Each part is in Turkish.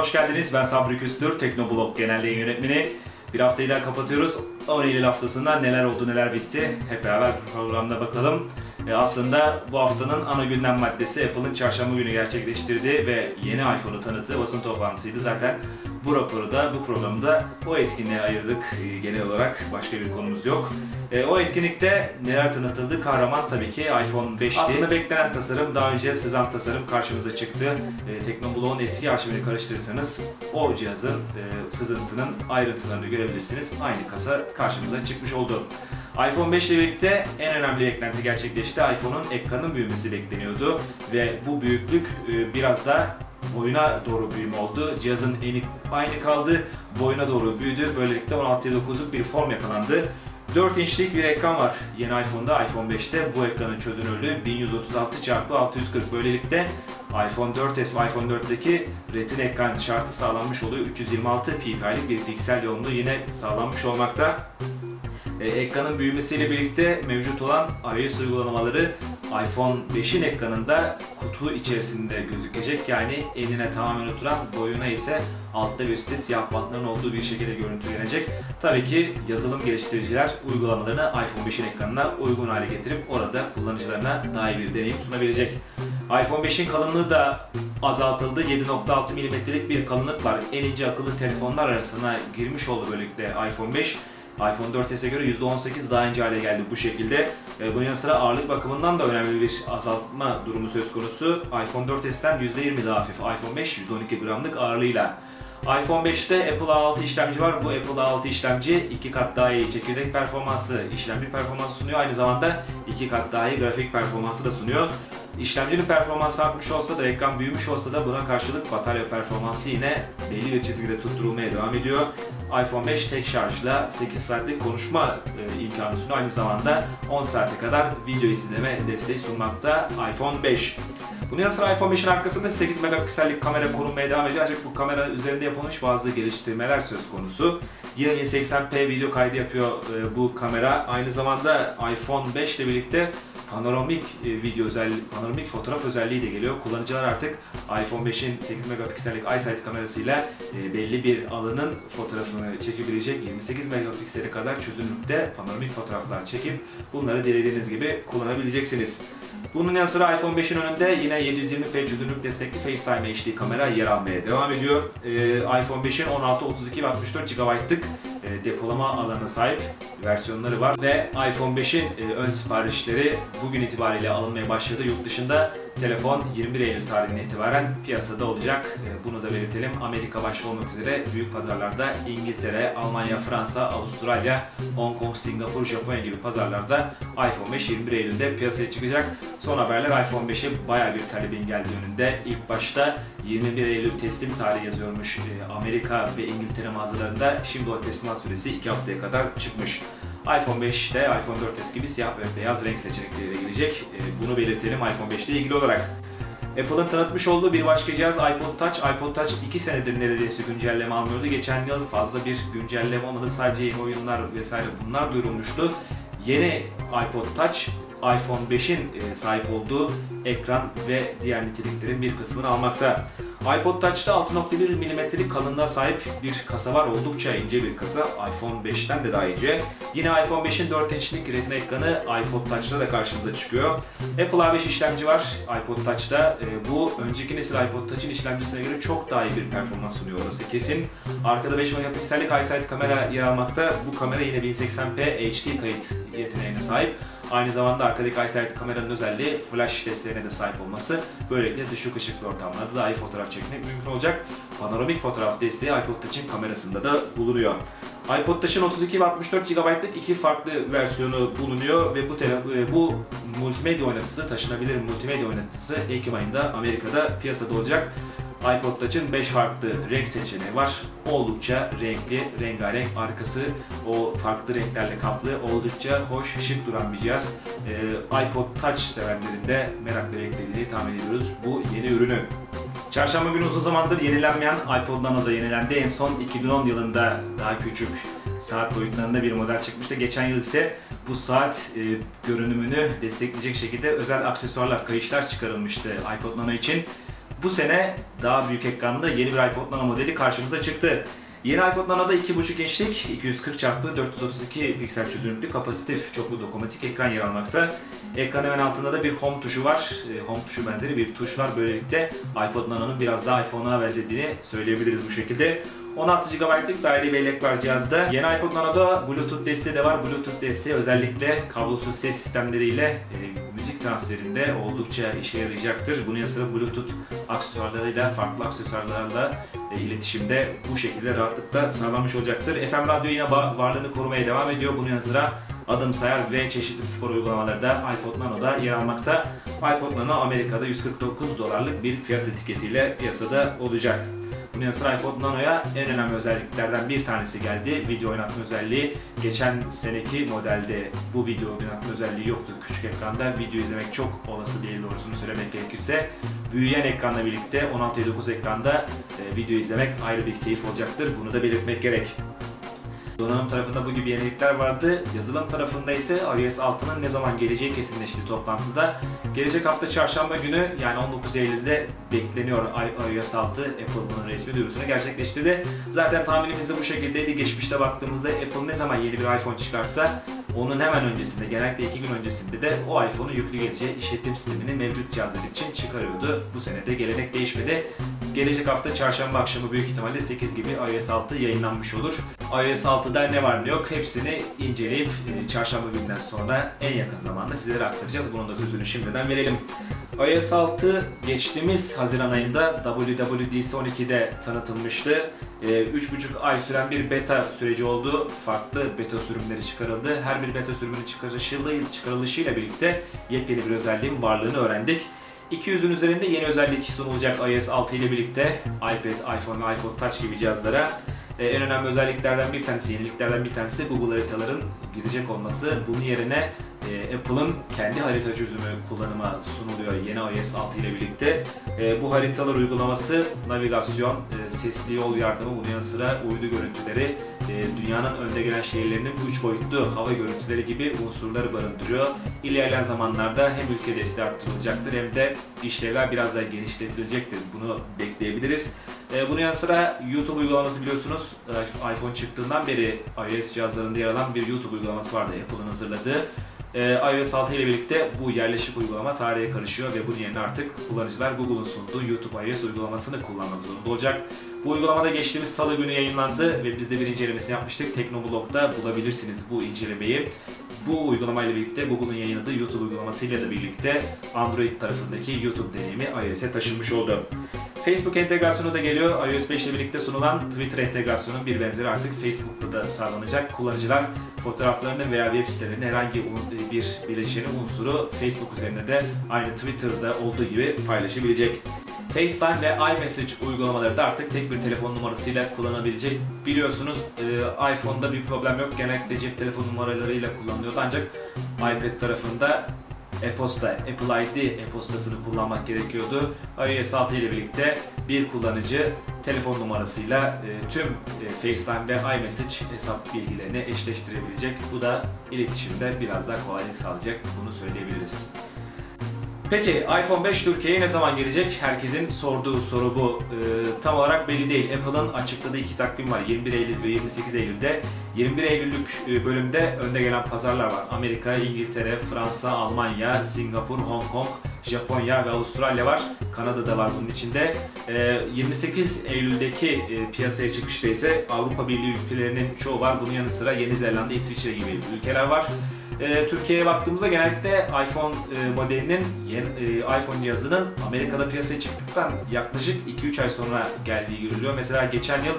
hoş geldiniz. Ben Sabri Küstür, Teknoblog Genel Yayın Yönetmeni. Bir haftayı daha kapatıyoruz. 10 Eylül haftasında neler oldu, neler bitti hep beraber programda bakalım. E, aslında bu haftanın ana gündem maddesi Apple'ın çarşamba günü gerçekleştirdiği ve yeni iPhone'u tanıttığı basın toplantısıydı. Zaten bu raporu da, bu programı da o etkinliğe ayırdık e, genel olarak. Başka bir konumuz yok. E, o etkinlikte neler tanıtıldı? Kahraman tabii ki iPhone 5'ti. Aslında beklenen tasarım daha önce sızan tasarım karşımıza çıktı. E, eski arşivini karıştırırsanız o cihazın sızıntının ayrıntılarını görebilirsiniz. Aynı kasa karşımıza çıkmış oldu. iPhone 5 ile birlikte en önemli beklenti gerçekleşti. iPhone'un ekranın büyümesi bekleniyordu ve bu büyüklük e, biraz da boyuna doğru büyüme oldu. Cihazın eni aynı kaldı, boyuna doğru büyüdü. Böylelikle 16.9'luk bir form yakalandı. 4 inçlik bir ekran var yeni iPhone'da, iPhone 5'te. Bu ekranın çözünürlüğü 1136 x 640. Böylelikle iPhone 4S ve iPhone 4'teki Retina ekran şartı sağlanmış oluyor. 326 ppi'lik bir piksel yoğunluğu yine sağlanmış olmakta. E, ekranın büyümesiyle birlikte mevcut olan iOS uygulamaları iPhone 5'in ekranında kutu içerisinde gözükecek. Yani eline tamamen oturan, boyuna ise altta ve üstte siyah bantların olduğu bir şekilde görüntülenecek. Tabii ki yazılım geliştiriciler uygulamalarını iPhone 5'in ekranına uygun hale getirip orada kullanıcılarına daha iyi bir deneyim sunabilecek. iPhone 5'in kalınlığı da azaltıldı. 7.6 mm'lik bir kalınlık var. En ince akıllı telefonlar arasına girmiş oldu böylelikle iPhone 5 iPhone 4s'e göre %18 daha ince hale geldi bu şekilde. E, bunun yanı sıra ağırlık bakımından da önemli bir azaltma durumu söz konusu. iPhone 4s'ten %20 daha hafif. iPhone 5 112 gramlık ağırlığıyla. iPhone 5'te Apple A6 işlemci var. Bu Apple A6 işlemci iki kat daha iyi çekirdek performansı, işlemci performansı sunuyor. Aynı zamanda iki kat daha iyi grafik performansı da sunuyor. İşlemcinin performansı artmış olsa da, ekran büyümüş olsa da buna karşılık batarya performansı yine belli bir çizgide tutturulmaya devam ediyor. iPhone 5 tek şarjla 8 saatlik konuşma e, imkanı sunuyor. Aynı zamanda 10 saate kadar video izleme desteği sunmakta iPhone 5. Bunun yanı sıra iPhone 5'in arkasında 8 megapiksellik kamera korunmaya devam ediyor ancak bu kamera üzerinde yapılmış bazı geliştirmeler söz konusu. Yine 1080p video kaydı yapıyor e, bu kamera. Aynı zamanda iPhone 5 ile birlikte panoramik e, video özelliği, panoramik fotoğraf özelliği de geliyor. Kullanıcılar artık iPhone 5'in 8 megapiksellik iSight kamerasıyla e, belli bir alanın fotoğrafını çekebilecek 28 megapiksele kadar çözünürlükte panoramik fotoğraflar çekip bunları dilediğiniz gibi kullanabileceksiniz. Bunun yanı sıra iPhone 5'in önünde yine 720p çözünürlük destekli FaceTime HD kamera yer almaya devam ediyor. Ee, iPhone 5'in 16, 32 ve 64 GB'lık e, depolama alanına sahip versiyonları var ve iPhone 5'in e, ön siparişleri bugün itibariyle alınmaya başladı. Yurt dışında telefon 21 Eylül tarihine itibaren piyasada olacak. E, bunu da belirtelim. Amerika başta olmak üzere büyük pazarlarda İngiltere, Almanya, Fransa, Avustralya, Hong Kong, Singapur, Japonya gibi pazarlarda iPhone 5 21 Eylül'de piyasaya çıkacak. Son haberler iPhone 5'e baya bir talebin geldiği yönünde. İlk başta 21 Eylül teslim tarihi yazıyormuş Amerika ve İngiltere mağazalarında. Şimdi o teslimat süresi 2 haftaya kadar çıkmış. iPhone 5'te iPhone 4S gibi siyah ve beyaz renk seçenekleriyle gelecek. Bunu belirtelim iPhone 5 ile ilgili olarak. Apple'ın tanıtmış olduğu bir başka cihaz iPod Touch. iPod Touch 2 senedir neredeyse güncelleme almıyordu. Geçen yıl fazla bir güncelleme olmadı. Sadece yeni oyunlar vesaire bunlar duyurulmuştu. Yeni iPod Touch iPhone 5'in sahip olduğu ekran ve diğer niteliklerin bir kısmını almakta. iPod Touch'ta 6.1 mm'lik kalınlığa sahip bir kasa var. Oldukça ince bir kasa. iPhone 5'ten de daha ince. Yine iPhone 5'in 4 inçlik retina ekranı iPod Touch'ta da karşımıza çıkıyor. Apple A5 işlemci var iPod Touch'ta. Bu önceki nesil iPod Touch'ın işlemcisine göre çok daha iyi bir performans sunuyor orası kesin. Arkada 5 megapiksellik iSight kamera yer almakta. Bu kamera yine 1080p HD kayıt yeteneğine sahip. Aynı zamanda arkadaki iSight kameranın özelliği flash testlerine de sahip olması. Böylelikle düşük ışıklı ortamlarda daha iyi fotoğraf çekmek mümkün olacak. Panoramik fotoğraf desteği iPod Touch'in kamerasında da bulunuyor. iPod Touch'ın 32 ve 64 GB'lık iki farklı versiyonu bulunuyor ve bu bu multimedya oynatısı, taşınabilir multimedya oynatısı Ekim ayında Amerika'da piyasada olacak iPod Touch'ın 5 farklı renk seçeneği var. Oldukça renkli, rengarenk arkası o farklı renklerle kaplı, oldukça hoş, şık duran bir cihaz. Ee, iPod Touch sevenlerin de merakla beklediğini tahmin ediyoruz bu yeni ürünü. Çarşamba günü uzun zamandır yenilenmeyen iPod Nano da yenilendi. En son 2010 yılında daha küçük saat boyutlarında bir model çıkmıştı. Geçen yıl ise bu saat e, görünümünü destekleyecek şekilde özel aksesuarlar, kayışlar çıkarılmıştı iPod Nano için. Bu sene daha büyük ekranlı yeni bir iPod Nano modeli karşımıza çıktı. Yeni iPod Nano'da 2.5 inçlik 240 x 432 piksel çözünürlüklü kapasitif çoklu dokunmatik ekran yer almakta. Ekran hemen altında da bir home tuşu var. E, home tuşu benzeri bir tuş var. Böylelikle iPod Nano'nun biraz daha iPhone'a benzediğini söyleyebiliriz bu şekilde. 16 GB'lık daire bellek var cihazda. Yeni iPod Nano'da Bluetooth desteği de var. Bluetooth desteği özellikle kablosuz ses sistemleriyle e, müzik transferinde oldukça işe yarayacaktır. Bunun yanı sıra Bluetooth aksesuarlarıyla, farklı aksesuarlarla e, iletişimde bu şekilde rahatlıkla sağlanmış olacaktır. FM radyo yine varlığını korumaya devam ediyor. Bunun yanı sıra adım sayar ve çeşitli spor uygulamaları da iPod Nano'da yer almakta. iPod Nano Amerika'da 149 dolarlık bir fiyat etiketiyle piyasada olacak. Sıra iPod Nano'ya en önemli özelliklerden bir tanesi geldi. Video oynatma özelliği. Geçen seneki modelde bu video oynatma özelliği yoktu. Küçük ekranda video izlemek çok olası değil doğrusunu söylemek gerekirse. Büyüyen ekranla birlikte 16.9 ekranda e, video izlemek ayrı bir keyif olacaktır. Bunu da belirtmek gerek. Donanım tarafında bu gibi yenilikler vardı. Yazılım tarafında ise iOS 6'nın ne zaman geleceği kesinleşti toplantıda. Gelecek hafta çarşamba günü yani 19 Eylül'de bekleniyor iOS 6 Apple resmi duyurusunu gerçekleştirdi. Zaten tahminimiz de bu şekildeydi. Geçmişte baktığımızda Apple ne zaman yeni bir iPhone çıkarsa onun hemen öncesinde, genellikle iki gün öncesinde de o iPhone'un yüklü geleceği işletim sistemini mevcut cihazlar için çıkarıyordu. Bu sene de gelenek değişmedi. Gelecek hafta çarşamba akşamı büyük ihtimalle 8 gibi iOS 6 yayınlanmış olur. iOS 6'da ne var ne yok hepsini inceleyip e, çarşamba günden sonra en yakın zamanda sizlere aktaracağız. Bunun da sözünü şimdiden verelim. iOS 6 geçtiğimiz Haziran ayında WWDC 12'de tanıtılmıştı. 3,5 e, ay süren bir beta süreci oldu. Farklı beta sürümleri çıkarıldı. Her bir beta sürümünün çıkarılışıyla birlikte yepyeni bir özelliğin varlığını öğrendik. 200'ün üzerinde yeni özellik sunulacak iOS 6 ile birlikte iPad, iPhone ve iPod Touch gibi cihazlara. Ee, en önemli özelliklerden bir tanesi, yeniliklerden bir tanesi Google haritaların gidecek olması. Bunun yerine e, Apple'ın kendi harita çözümü kullanıma sunuluyor yeni iOS 6 ile birlikte. E, bu haritalar uygulaması navigasyon, e, sesli yol yardımı, bunun yanı sıra uydu görüntüleri, e, dünyanın önde gelen şehirlerinin 3 boyutlu hava görüntüleri gibi unsurları barındırıyor. İlerleyen zamanlarda hem ülke desteği arttırılacaktır hem de işlevler biraz daha genişletilecektir. Bunu bekleyebiliriz. E, bunun yanı sıra YouTube uygulaması biliyorsunuz e, iPhone çıktığından beri iOS cihazlarında yer alan bir YouTube uygulaması vardı Apple'ın hazırladığı. İOS 6 ile birlikte bu yerleşik uygulama tarihe karışıyor ve bunun yerine artık kullanıcılar Google'un sunduğu YouTube iOS uygulamasını kullanmak zorunda olacak. Bu uygulamada geçtiğimiz salı günü yayınlandı ve biz de bir incelemesini yapmıştık. Teknoblog'da bulabilirsiniz bu incelemeyi. Bu uygulamayla birlikte Google'un yayınladığı YouTube uygulamasıyla da birlikte Android tarafındaki YouTube deneyimi iOS'e taşınmış oldu. Facebook entegrasyonu da geliyor. iOS 5 ile birlikte sunulan Twitter entegrasyonun bir benzeri artık Facebook'ta da sağlanacak. Kullanıcılar fotoğraflarını veya web sitelerini herhangi bir bileşeni unsuru Facebook üzerinde de aynı Twitter'da olduğu gibi paylaşabilecek. FaceTime ve iMessage uygulamaları da artık tek bir telefon numarasıyla kullanabilecek. Biliyorsunuz e, iPhone'da bir problem yok. Genellikle cep telefon numaralarıyla kullanılıyordu ancak iPad tarafında e-posta, Apple ID e-postasını kullanmak gerekiyordu. iOS 6 ile birlikte bir kullanıcı telefon numarasıyla e, tüm e, FaceTime ve iMessage hesap bilgilerini eşleştirebilecek. Bu da iletişimde biraz daha kolaylık sağlayacak. Bunu söyleyebiliriz. Peki iPhone 5 Türkiye'ye ne zaman gelecek? Herkesin sorduğu soru bu. Ee, tam olarak belli değil. Apple'ın açıkladığı iki takvim var. 21 Eylül ve 28 Eylül'de. 21 Eylüllük e, bölümde önde gelen pazarlar var. Amerika, İngiltere, Fransa, Almanya, Singapur, Hong Kong, Japonya ve Avustralya var. Kanada da var bunun içinde. Ee, 28 Eylül'deki e, piyasaya çıkışta ise Avrupa Birliği ülkelerinin çoğu var. Bunun yanı sıra Yeni Zelanda, İsviçre gibi ülkeler var. E, Türkiye'ye baktığımızda genellikle iPhone e, modelinin, e, iPhone cihazının Amerika'da piyasaya çıktıktan yaklaşık 2-3 ay sonra geldiği görülüyor. Mesela geçen yıl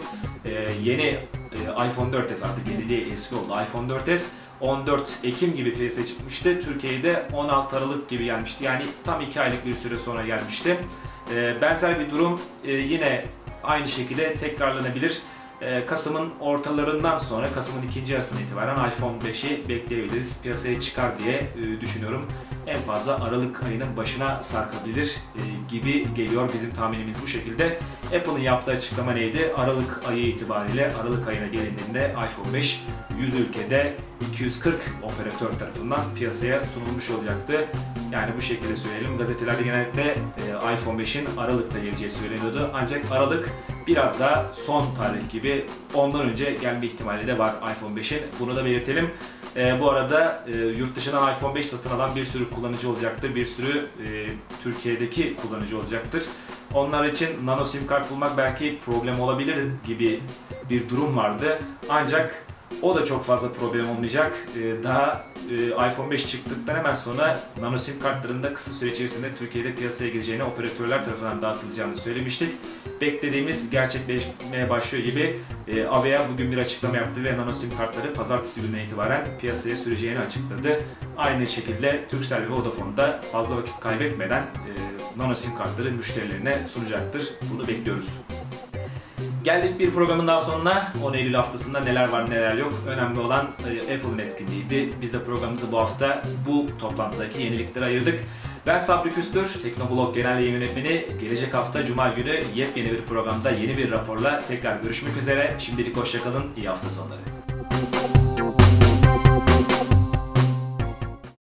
e, yeni e, iPhone 4S artık yeni değil eski oldu iPhone 4S 14 Ekim gibi piyasaya çıkmıştı. Türkiye'de 16 Aralık gibi gelmişti. Yani tam 2 aylık bir süre sonra gelmişti. E, benzer bir durum e, yine aynı şekilde tekrarlanabilir. Ee, Kasım'ın ortalarından sonra Kasım'ın ikinci yarısından itibaren iPhone 5'i bekleyebiliriz. Piyasaya çıkar diye e, düşünüyorum. En fazla Aralık ayının başına sarkabilir e, gibi geliyor bizim tahminimiz bu şekilde. Apple'ın yaptığı açıklama neydi? Aralık ayı itibariyle Aralık ayına gelindiğinde iPhone 5 100 ülkede 240 operatör tarafından piyasaya sunulmuş olacaktı. Yani bu şekilde söyleyelim. Gazetelerde genellikle e, iPhone 5'in Aralık'ta geleceği söyleniyordu. Ancak Aralık biraz daha son tarih gibi ondan önce gelme ihtimali de var iPhone 5'in. Bunu da belirtelim. E, bu arada e, yurt dışından iPhone 5 satın alan bir sürü kullanıcı olacaktır. Bir sürü e, Türkiye'deki kullanıcı olacaktır. Onlar için nano sim kart bulmak belki problem olabilir gibi bir durum vardı. Ancak o da çok fazla problem olmayacak. Ee, Daha e, iPhone 5 çıktıktan hemen sonra nano sim kartların da kısa süre içerisinde Türkiye'de piyasaya gireceğini operatörler tarafından dağıtılacağını söylemiştik. Beklediğimiz gerçekleşmeye başlıyor gibi e, Avea bugün bir açıklama yaptı ve nano sim kartları pazartesi gününe itibaren piyasaya süreceğini açıkladı. Aynı şekilde Turkcell ve Vodafone da fazla vakit kaybetmeden e, nano sim kartları müşterilerine sunacaktır. Bunu bekliyoruz. Geldik bir programın daha sonuna. 10 Eylül haftasında neler var neler yok. Önemli olan e, Apple'ın etkinliğiydi. Biz de programımızı bu hafta bu toplantıdaki yeniliklere ayırdık. Ben Sabri Küstür, Teknoblog Genel Yayın Yönetmeni. Gelecek hafta Cuma günü yepyeni bir programda yeni bir raporla tekrar görüşmek üzere. Şimdilik hoşçakalın, iyi hafta sonları.